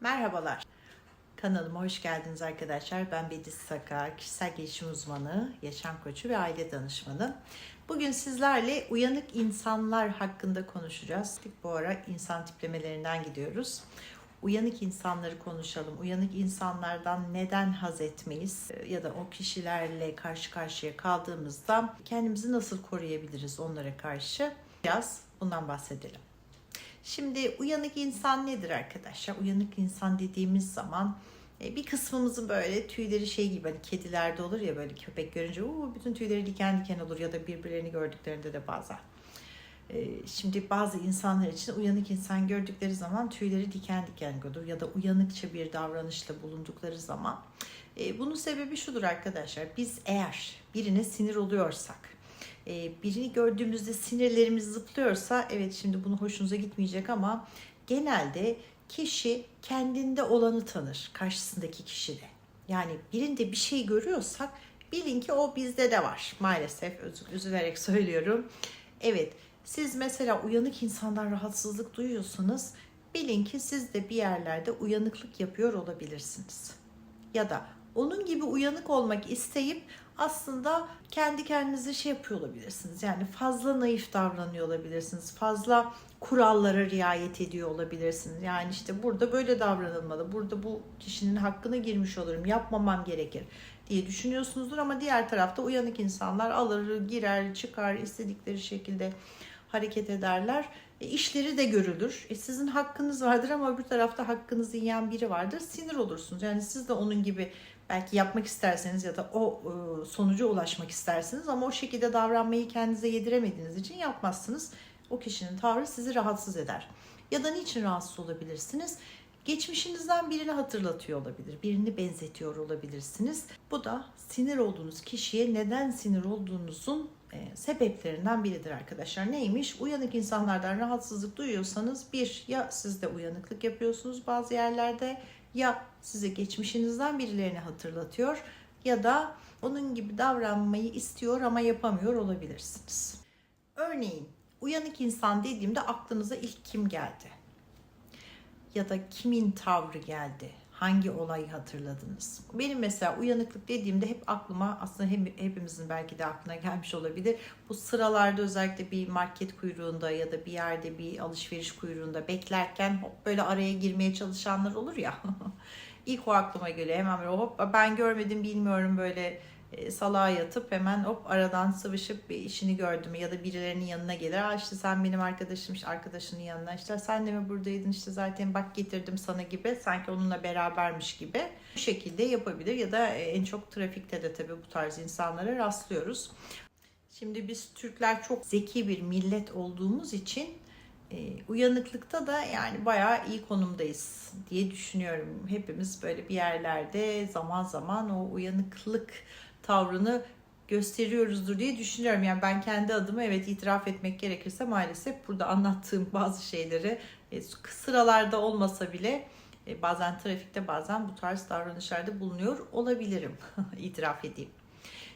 Merhabalar. Kanalıma hoş geldiniz arkadaşlar. Ben Bediz Saka, kişisel gelişim uzmanı, yaşam koçu ve aile danışmanı. Bugün sizlerle uyanık insanlar hakkında konuşacağız. Bu ara insan tiplemelerinden gidiyoruz. Uyanık insanları konuşalım. Uyanık insanlardan neden haz etmeyiz? Ya da o kişilerle karşı karşıya kaldığımızda kendimizi nasıl koruyabiliriz onlara karşı? Biraz bundan bahsedelim. Şimdi uyanık insan nedir arkadaşlar? Uyanık insan dediğimiz zaman e, bir kısmımızın böyle tüyleri şey gibi hani kedilerde olur ya böyle köpek görünce "Oo, bütün tüyleri diken diken olur ya da birbirlerini gördüklerinde de bazen. E, Şimdi bazı insanlar için uyanık insan gördükleri zaman tüyleri diken diken olur ya da uyanıkça bir davranışla bulundukları zaman. E, Bunun sebebi şudur arkadaşlar. Biz eğer birine sinir oluyorsak birini gördüğümüzde sinirlerimiz zıplıyorsa evet şimdi bunu hoşunuza gitmeyecek ama genelde kişi kendinde olanı tanır karşısındaki kişide. Yani birinde bir şey görüyorsak bilin ki o bizde de var maalesef üzülerek söylüyorum. Evet siz mesela uyanık insandan rahatsızlık duyuyorsanız bilin ki siz de bir yerlerde uyanıklık yapıyor olabilirsiniz ya da onun gibi uyanık olmak isteyip aslında kendi kendinize şey yapıyor olabilirsiniz. Yani fazla naif davranıyor olabilirsiniz. Fazla kurallara riayet ediyor olabilirsiniz. Yani işte burada böyle davranılmalı. Burada bu kişinin hakkına girmiş olurum. Yapmamam gerekir diye düşünüyorsunuzdur ama diğer tarafta uyanık insanlar alır, girer, çıkar istedikleri şekilde hareket ederler. E, işleri de görülür. E, sizin hakkınız vardır ama öbür tarafta hakkınızı yiyen biri vardır. Sinir olursunuz. Yani siz de onun gibi belki yapmak isterseniz ya da o e, sonuca ulaşmak istersiniz ama o şekilde davranmayı kendinize yediremediğiniz için yapmazsınız. O kişinin tavrı sizi rahatsız eder. Ya da niçin rahatsız olabilirsiniz? Geçmişinizden birini hatırlatıyor olabilir, birini benzetiyor olabilirsiniz. Bu da sinir olduğunuz kişiye neden sinir olduğunuzun e, sebeplerinden biridir arkadaşlar. Neymiş? Uyanık insanlardan rahatsızlık duyuyorsanız bir ya siz de uyanıklık yapıyorsunuz bazı yerlerde ya size geçmişinizden birilerini hatırlatıyor ya da onun gibi davranmayı istiyor ama yapamıyor olabilirsiniz. Örneğin uyanık insan dediğimde aklınıza ilk kim geldi? Ya da kimin tavrı geldi? Hangi olayı hatırladınız? Benim mesela uyanıklık dediğimde hep aklıma aslında hem, hepimizin belki de aklına gelmiş olabilir. Bu sıralarda özellikle bir market kuyruğunda ya da bir yerde bir alışveriş kuyruğunda beklerken hop böyle araya girmeye çalışanlar olur ya. İlk o aklıma geliyor. Hemen böyle hop ben görmedim bilmiyorum böyle e, salağa yatıp hemen hop aradan sıvışıp bir işini gördüm ya da birilerinin yanına gelir. Aa işte sen benim arkadaşım, arkadaşının yanına işte sen de mi buradaydın işte zaten bak getirdim sana gibi sanki onunla berabermiş gibi bu şekilde yapabilir ya da e, en çok trafikte de tabii bu tarz insanlara rastlıyoruz. Şimdi biz Türkler çok zeki bir millet olduğumuz için e, uyanıklıkta da yani bayağı iyi konumdayız diye düşünüyorum. Hepimiz böyle bir yerlerde zaman zaman o uyanıklık tavrını gösteriyoruzdur diye düşünüyorum. Yani ben kendi adıma evet itiraf etmek gerekirse maalesef burada anlattığım bazı şeyleri e, sıralarda olmasa bile e, bazen trafikte bazen bu tarz davranışlarda bulunuyor olabilirim. itiraf edeyim.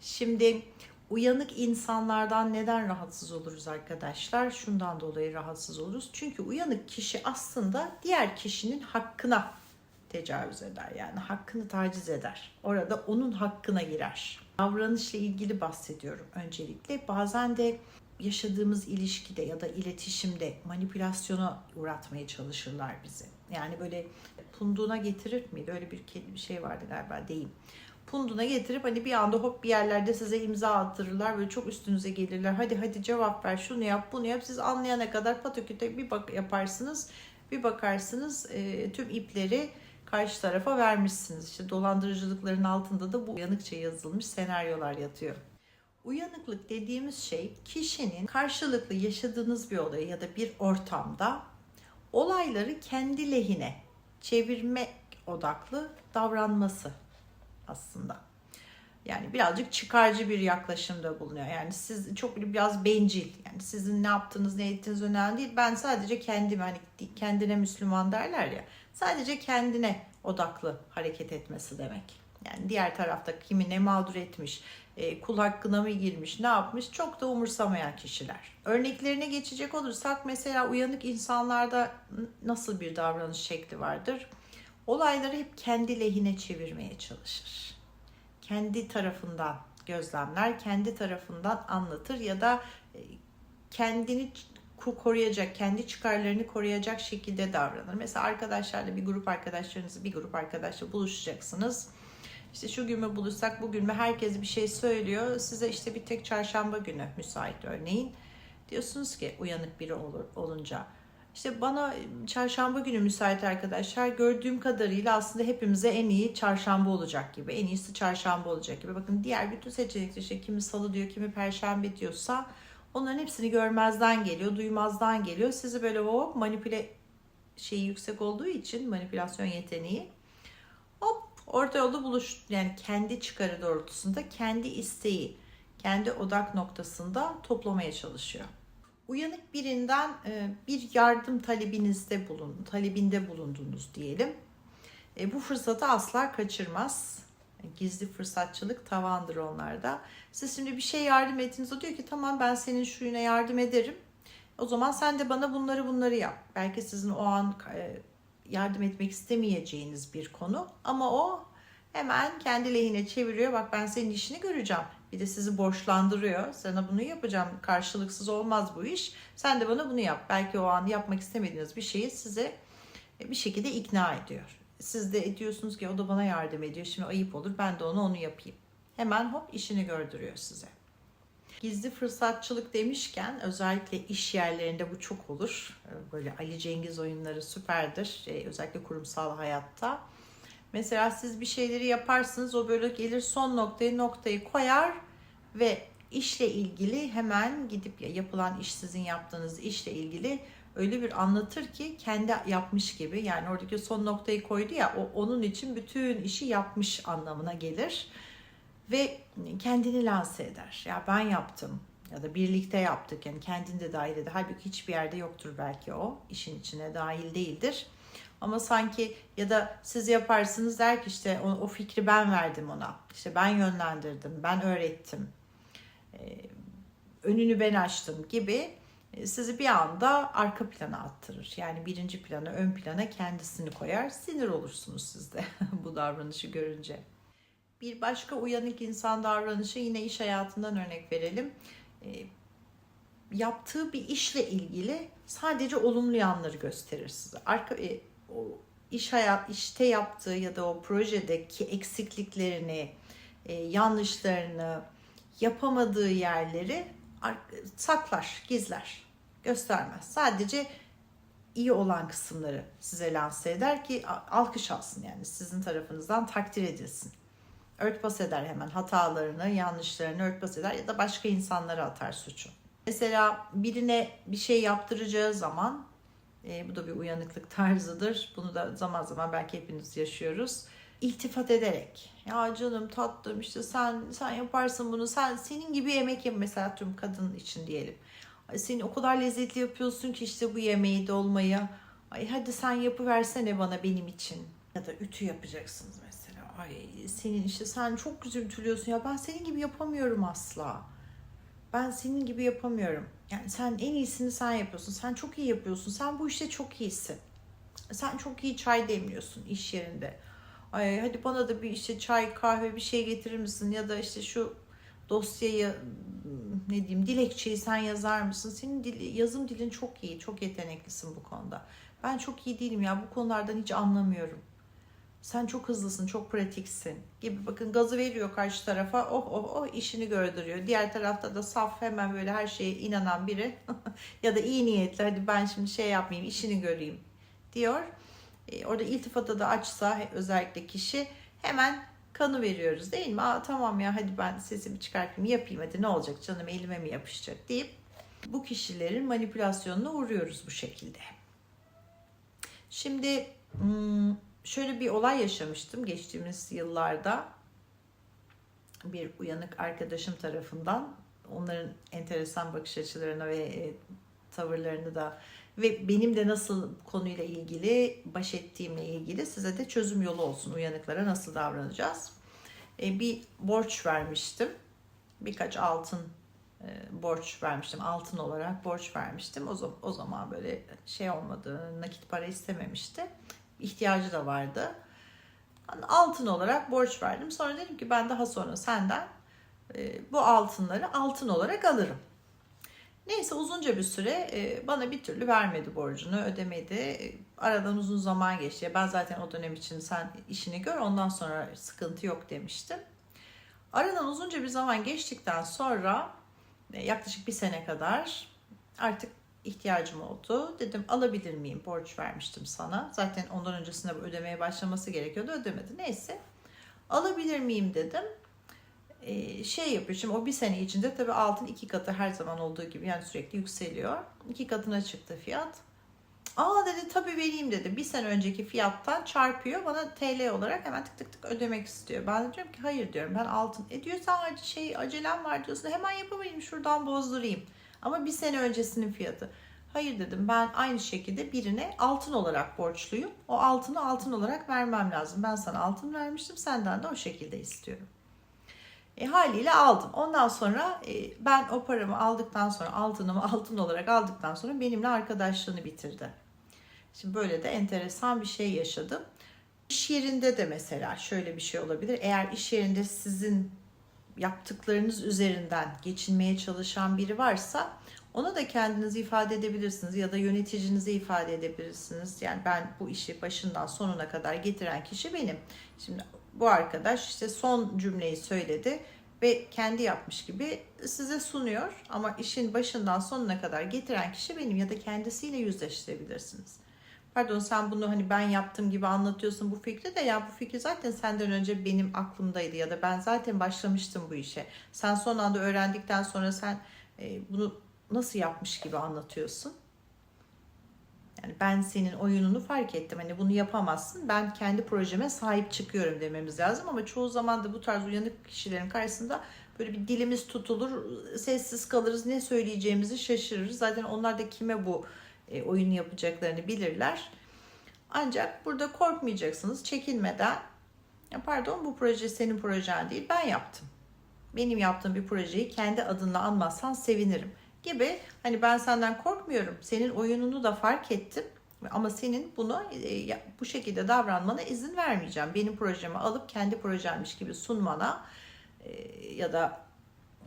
Şimdi uyanık insanlardan neden rahatsız oluruz arkadaşlar? Şundan dolayı rahatsız oluruz. Çünkü uyanık kişi aslında diğer kişinin hakkına tecavüz eder. Yani hakkını taciz eder. Orada onun hakkına girer. Davranışla ilgili bahsediyorum öncelikle. Bazen de yaşadığımız ilişkide ya da iletişimde manipülasyona uğratmaya çalışırlar bizi. Yani böyle punduğuna getirir miydi? Öyle bir şey vardı galiba deyim. Punduna getirip hani bir anda hop bir yerlerde size imza attırırlar. Böyle çok üstünüze gelirler. Hadi hadi cevap ver şunu yap bunu yap. Siz anlayana kadar pataküte bir bak yaparsınız. Bir bakarsınız e, tüm ipleri karşı tarafa vermişsiniz. İşte dolandırıcılıkların altında da bu uyanıkça yazılmış senaryolar yatıyor. Uyanıklık dediğimiz şey kişinin karşılıklı yaşadığınız bir olayı ya da bir ortamda olayları kendi lehine çevirmek odaklı davranması aslında. Yani birazcık çıkarcı bir yaklaşımda bulunuyor. Yani siz çok biraz bencil. Yani sizin ne yaptığınız, ne ettiğiniz önemli değil. Ben sadece kendim hani kendine Müslüman derler ya. Sadece kendine odaklı hareket etmesi demek. Yani diğer tarafta kimi ne mağdur etmiş, e, kul hakkına mı girmiş, ne yapmış çok da umursamayan kişiler. Örneklerine geçecek olursak mesela uyanık insanlarda nasıl bir davranış şekli vardır? olayları hep kendi lehine çevirmeye çalışır. Kendi tarafından gözlemler, kendi tarafından anlatır ya da e, kendini koruyacak, kendi çıkarlarını koruyacak şekilde davranır. Mesela arkadaşlarla bir grup arkadaşlarınızı bir grup arkadaşla buluşacaksınız. İşte şu gün mü buluşsak bugün mü herkes bir şey söylüyor. Size işte bir tek çarşamba günü müsait örneğin. Diyorsunuz ki uyanık biri olur, olunca. İşte bana çarşamba günü müsait arkadaşlar. Gördüğüm kadarıyla aslında hepimize en iyi çarşamba olacak gibi. En iyisi çarşamba olacak gibi. Bakın diğer bütün seçenekler işte kimi salı diyor, kimi perşembe diyorsa onların hepsini görmezden geliyor, duymazdan geliyor. Sizi böyle hop manipüle şeyi yüksek olduğu için manipülasyon yeteneği hop orta yolda buluş yani kendi çıkarı doğrultusunda kendi isteği, kendi odak noktasında toplamaya çalışıyor. Uyanık birinden e, bir yardım talebinizde bulun, talebinde bulundunuz diyelim. E, bu fırsatı asla kaçırmaz. Gizli fırsatçılık tavandır onlarda. Siz şimdi bir şey yardım ettiniz. O diyor ki tamam ben senin şuyuna yardım ederim. O zaman sen de bana bunları bunları yap. Belki sizin o an e, yardım etmek istemeyeceğiniz bir konu. Ama o hemen kendi lehine çeviriyor. Bak ben senin işini göreceğim. Bir de sizi borçlandırıyor. Sana bunu yapacağım. Karşılıksız olmaz bu iş. Sen de bana bunu yap. Belki o an yapmak istemediğiniz bir şeyi size e, bir şekilde ikna ediyor. Siz de diyorsunuz ki o da bana yardım ediyor. Şimdi ayıp olur. Ben de onu onu yapayım. Hemen hop işini gördürüyor size. Gizli fırsatçılık demişken özellikle iş yerlerinde bu çok olur. Ee, Böyle Ali Cengiz oyunları süperdir. Ee, özellikle kurumsal hayatta. Mesela siz bir şeyleri yaparsınız o böyle gelir son noktayı noktayı koyar ve işle ilgili hemen gidip ya yapılan iş sizin yaptığınız işle ilgili öyle bir anlatır ki kendi yapmış gibi yani oradaki son noktayı koydu ya o onun için bütün işi yapmış anlamına gelir ve kendini lanse eder. Ya ben yaptım ya da birlikte yaptık yani kendini de dahil eder. Halbuki hiçbir yerde yoktur belki o işin içine dahil değildir. Ama sanki ya da siz yaparsınız der ki işte o, o fikri ben verdim ona. İşte ben yönlendirdim, ben öğrettim. Ee, önünü ben açtım gibi sizi bir anda arka plana attırır. Yani birinci plana, ön plana kendisini koyar. Sinir olursunuz siz de bu davranışı görünce. Bir başka uyanık insan davranışı yine iş hayatından örnek verelim. E, yaptığı bir işle ilgili sadece olumlu yanları gösterir size. Arka e, o iş hayat işte yaptığı ya da o projedeki eksikliklerini, e, yanlışlarını, yapamadığı yerleri saklar, gizler, göstermez. Sadece iyi olan kısımları size lanse eder ki alkış alsın yani sizin tarafınızdan takdir edilsin. Örtbas eder hemen hatalarını, yanlışlarını örtbas eder ya da başka insanlara atar suçu. Mesela birine bir şey yaptıracağı zaman e, bu da bir uyanıklık tarzıdır. Bunu da zaman zaman belki hepimiz yaşıyoruz. İltifat ederek. Ya canım tatlım işte sen sen yaparsın bunu. Sen senin gibi yemek yap mesela tüm kadın için diyelim. Ay, Seni o kadar lezzetli yapıyorsun ki işte bu yemeği dolmayı. Ay hadi sen yapıversene bana benim için. Ya da ütü yapacaksınız mesela. Ay senin işte sen çok güzel ütülüyorsun ya ben senin gibi yapamıyorum asla. Ben senin gibi yapamıyorum. Yani sen en iyisini sen yapıyorsun. Sen çok iyi yapıyorsun. Sen bu işte çok iyisin. Sen çok iyi çay demliyorsun iş yerinde. Ay hadi bana da bir işte çay, kahve bir şey getirir misin? Ya da işte şu dosyayı ne diyeyim dilekçeyi sen yazar mısın? Senin dil, yazım dilin çok iyi. Çok yeteneklisin bu konuda. Ben çok iyi değilim ya. Bu konulardan hiç anlamıyorum. Sen çok hızlısın, çok pratiksin gibi bakın gazı veriyor karşı tarafa. Oh oh oh işini gördürüyor. Diğer tarafta da saf hemen böyle her şeye inanan biri ya da iyi niyetli hadi ben şimdi şey yapmayayım işini göreyim diyor. E, orada iltifata da açsa özellikle kişi hemen kanı veriyoruz değil mi? Aa, tamam ya hadi ben sesimi çıkartayım yapayım hadi ne olacak canım elime mi yapışacak deyip bu kişilerin manipülasyonuna uğruyoruz bu şekilde. Şimdi hmm, şöyle bir olay yaşamıştım geçtiğimiz yıllarda. Bir uyanık arkadaşım tarafından onların enteresan bakış açılarına ve e, tavırlarını da ve benim de nasıl konuyla ilgili baş ettiğimle ilgili size de çözüm yolu olsun uyanıklara nasıl davranacağız. E, bir borç vermiştim. Birkaç altın e, borç vermiştim. Altın olarak borç vermiştim. O, zaman, o zaman böyle şey olmadı. Nakit para istememişti. ihtiyacı da vardı. Altın olarak borç verdim. Sonra dedim ki ben daha sonra senden e, bu altınları altın olarak alırım. Neyse uzunca bir süre e, bana bir türlü vermedi borcunu, ödemedi. Aradan uzun zaman geçti. Ben zaten o dönem için sen işini gör ondan sonra sıkıntı yok demiştim. Aradan uzunca bir zaman geçtikten sonra e, yaklaşık bir sene kadar artık ihtiyacım oldu. Dedim alabilir miyim? Borç vermiştim sana. Zaten ondan öncesinde ödemeye başlaması gerekiyordu. Ödemedi. Neyse. Alabilir miyim dedim. Ee, şey yapıyor. Şimdi o bir sene içinde tabii altın iki katı her zaman olduğu gibi yani sürekli yükseliyor. İki katına çıktı fiyat. Aa dedi tabii vereyim dedi. Bir sene önceki fiyattan çarpıyor. Bana TL olarak hemen tık tık tık ödemek istiyor. Ben de diyorum ki hayır diyorum ben altın. E diyor sen şey acelem var diyorsun. Hemen yapamayayım şuradan bozdurayım. Ama bir sene öncesinin fiyatı. Hayır dedim ben aynı şekilde birine altın olarak borçluyum. O altını altın olarak vermem lazım. Ben sana altın vermiştim senden de o şekilde istiyorum. E, haliyle aldım. Ondan sonra e, ben o paramı aldıktan sonra altınımı altın olarak aldıktan sonra benimle arkadaşlığını bitirdi. Şimdi böyle de enteresan bir şey yaşadım. İş yerinde de mesela şöyle bir şey olabilir. Eğer iş yerinde sizin yaptıklarınız üzerinden geçinmeye çalışan biri varsa ona da kendinizi ifade edebilirsiniz ya da yöneticinize ifade edebilirsiniz. Yani ben bu işi başından sonuna kadar getiren kişi benim. Şimdi bu arkadaş işte son cümleyi söyledi ve kendi yapmış gibi size sunuyor ama işin başından sonuna kadar getiren kişi benim ya da kendisiyle yüzleştirebilirsiniz. Pardon sen bunu hani ben yaptığım gibi anlatıyorsun bu fikri de ya bu fikir zaten senden önce benim aklımdaydı ya da ben zaten başlamıştım bu işe. Sen son anda öğrendikten sonra sen e, bunu nasıl yapmış gibi anlatıyorsun. Yani ben senin oyununu fark ettim. Hani bunu yapamazsın. Ben kendi projeme sahip çıkıyorum dememiz lazım. Ama çoğu zaman da bu tarz uyanık kişilerin karşısında böyle bir dilimiz tutulur. Sessiz kalırız. Ne söyleyeceğimizi şaşırırız. Zaten onlar da kime bu e, oyun yapacaklarını bilirler. Ancak burada korkmayacaksınız. Çekinmeden ya pardon bu proje senin projen değil. Ben yaptım. Benim yaptığım bir projeyi kendi adınla anmazsan sevinirim gibi hani ben senden korkmuyorum. Senin oyununu da fark ettim. Ama senin bunu e, bu şekilde davranmana izin vermeyeceğim. Benim projemi alıp kendi projemmiş gibi sunmana e, ya da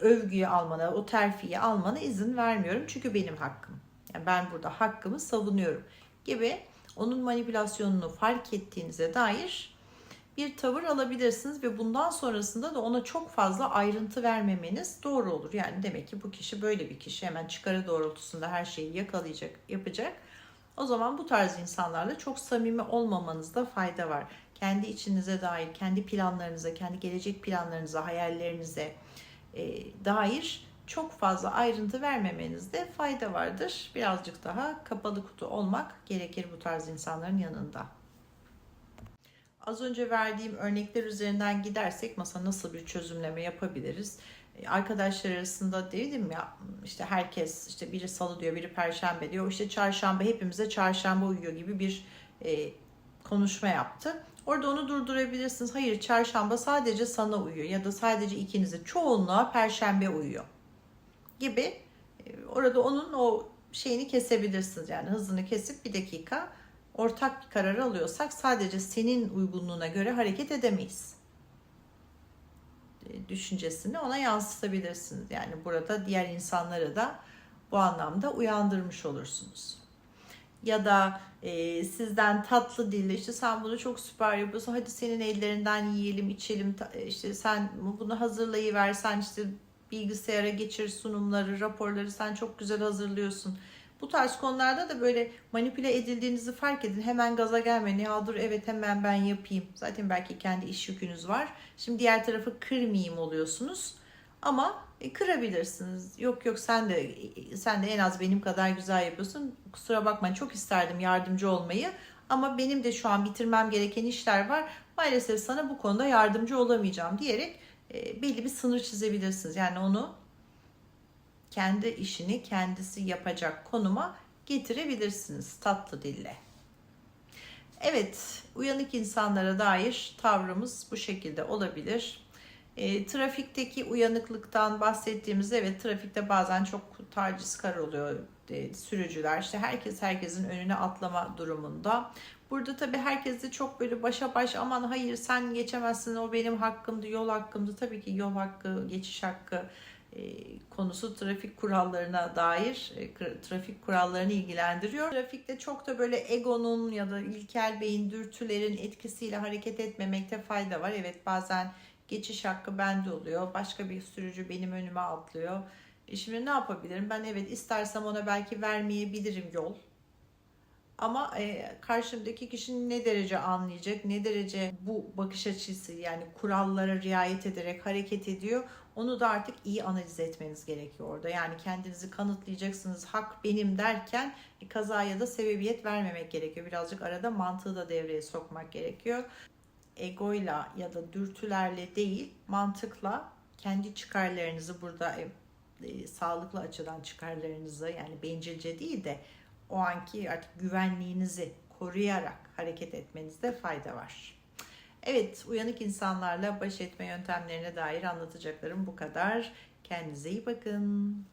övgüyü almana, o terfiyi almana izin vermiyorum. Çünkü benim hakkım. Yani ben burada hakkımı savunuyorum gibi onun manipülasyonunu fark ettiğinize dair bir tavır alabilirsiniz ve bundan sonrasında da ona çok fazla ayrıntı vermemeniz doğru olur. Yani demek ki bu kişi böyle bir kişi hemen çıkarı doğrultusunda her şeyi yakalayacak, yapacak. O zaman bu tarz insanlarla çok samimi olmamanızda fayda var. Kendi içinize dair, kendi planlarınıza, kendi gelecek planlarınıza, hayallerinize e, dair çok fazla ayrıntı vermemenizde fayda vardır. Birazcık daha kapalı kutu olmak gerekir bu tarz insanların yanında. Az önce verdiğim örnekler üzerinden gidersek masa nasıl bir çözümleme yapabiliriz? E, arkadaşlar arasında dedim ya işte herkes işte biri salı diyor biri perşembe diyor işte çarşamba hepimize çarşamba uyuyor gibi bir e, konuşma yaptı. Orada onu durdurabilirsiniz. Hayır çarşamba sadece sana uyuyor ya da sadece ikinize çoğunluğa perşembe uyuyor gibi e, orada onun o şeyini kesebilirsiniz yani hızını kesip bir dakika ortak bir karar alıyorsak sadece senin uygunluğuna göre hareket edemeyiz. E, düşüncesini ona yansıtabilirsiniz. Yani burada diğer insanları da bu anlamda uyandırmış olursunuz. Ya da e, sizden tatlı dille işte sen bunu çok süper yapıyorsun hadi senin ellerinden yiyelim içelim e, işte sen bunu hazırlayıversen işte bilgisayara geçir sunumları raporları sen çok güzel hazırlıyorsun bu tarz konularda da böyle manipüle edildiğinizi fark edin. Hemen gaza gelmeyin. Ya dur evet hemen ben yapayım. Zaten belki kendi iş yükünüz var. Şimdi diğer tarafı kırmayayım oluyorsunuz. Ama e, kırabilirsiniz. Yok yok sen de sen de en az benim kadar güzel yapıyorsun. Kusura bakmayın çok isterdim yardımcı olmayı. Ama benim de şu an bitirmem gereken işler var. Maalesef sana bu konuda yardımcı olamayacağım diyerek e, belli bir sınır çizebilirsiniz. Yani onu kendi işini kendisi yapacak konuma getirebilirsiniz tatlı dille. Evet, uyanık insanlara dair tavrımız bu şekilde olabilir. E, trafikteki uyanıklıktan bahsettiğimizde evet trafikte bazen çok tacizkar oluyor e, sürücüler. İşte herkes herkesin önüne atlama durumunda. Burada tabii herkes de çok böyle başa baş aman hayır sen geçemezsin o benim hakkımdı yol hakkımdı. Tabii ki yol hakkı, geçiş hakkı konusu trafik kurallarına dair e, trafik kurallarını ilgilendiriyor. Trafikte çok da böyle egonun ya da ilkel beyin dürtülerin etkisiyle hareket etmemekte fayda var. Evet bazen geçiş hakkı bende oluyor. Başka bir sürücü benim önüme atlıyor. E şimdi ne yapabilirim? Ben evet istersem ona belki vermeyebilirim yol. Ama e, karşımdaki kişi ne derece anlayacak, ne derece bu bakış açısı yani kurallara riayet ederek hareket ediyor. Onu da artık iyi analiz etmeniz gerekiyor orada. Yani kendinizi kanıtlayacaksınız, hak benim derken kazaya da sebebiyet vermemek gerekiyor. Birazcık arada mantığı da devreye sokmak gerekiyor. Egoyla ya da dürtülerle değil, mantıkla kendi çıkarlarınızı burada e, e, sağlıklı açıdan çıkarlarınızı yani bencilce değil de o anki artık güvenliğinizi koruyarak hareket etmenizde fayda var. Evet, uyanık insanlarla baş etme yöntemlerine dair anlatacaklarım bu kadar. Kendinize iyi bakın.